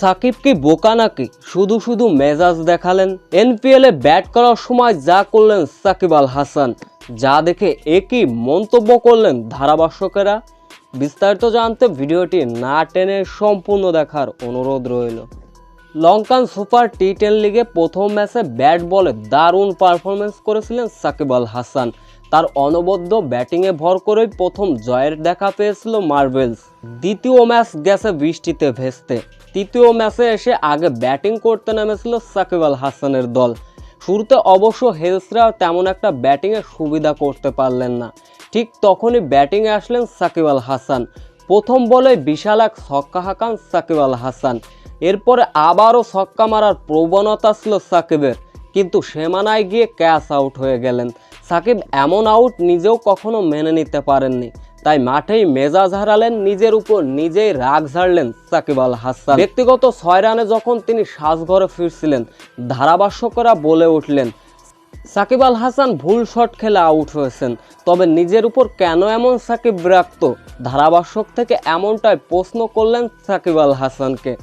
সাকিব কি বোকা নাকি? শুধু শুধু মেজাজ দেখালেন। এনপিএলে ব্যাট করার সময় যা করলেন সাকিব আল হাসান, যা দেখে একই মন্তব্য করলেন ধারাভাষ্যকেরা। বিস্তারিত জানতে ভিডিওটি না টেনে সম্পূর্ণ দেখার অনুরোধ রইল। লঙ্কান সুপার টি টেন লিগে প্রথম ম্যাচে ব্যাট বলে দারুণ পারফরমেন্স করেছিলেন সাকিব আল হাসান। তার অনবদ্য ব্যাটিংয়ে ভর করেই প্রথম জয়ের দেখা পেয়েছিল মার্বেলস। দ্বিতীয় ম্যাচ গেছে বৃষ্টিতে ভেস্তে। তৃতীয় ম্যাচে এসে আগে ব্যাটিং করতে নেমেছিল সাকিব আল হাসানের দল। শুরুতে অবশ্য হেলসরা তেমন একটা ব্যাটিংয়ে সুবিধা করতে পারলেন না। ঠিক তখনই ব্যাটিংয়ে আসলেন সাকিব আল হাসান। প্রথম বলে বিশাল এক ছক্কা হাঁকান সাকিব আল হাসান। এরপরে আবারও ছক্কা মারার প্রবণতা ছিল সাকিবের। কিন্তু সীমানায় গিয়ে ক্যাচ আউট হয়ে গেলেন। সাকিব এমন আউট নিজেও কখনো মেনে নিতে পারেননি। তাই মাঠেই মেজাজ হারালেন, নিজের উপর নিজেই রাগ ঝাড়লেন সাকিব আল হাসান। ব্যক্তিগত ছয় রানে যখন তিনি সাজঘরে ফিরছিলেন, ধারাভাষ্যকরা বলে উঠলেন, সাকিব আল হাসান ভুল শট খেলে আউট হয়েছেন, তবে নিজের উপর কেন এমন সাকিব বিরক্ত ধারাভাষ্যক থেকে এমনটাই প্রশ্ন করলেন সাকিব আল হাসানকে।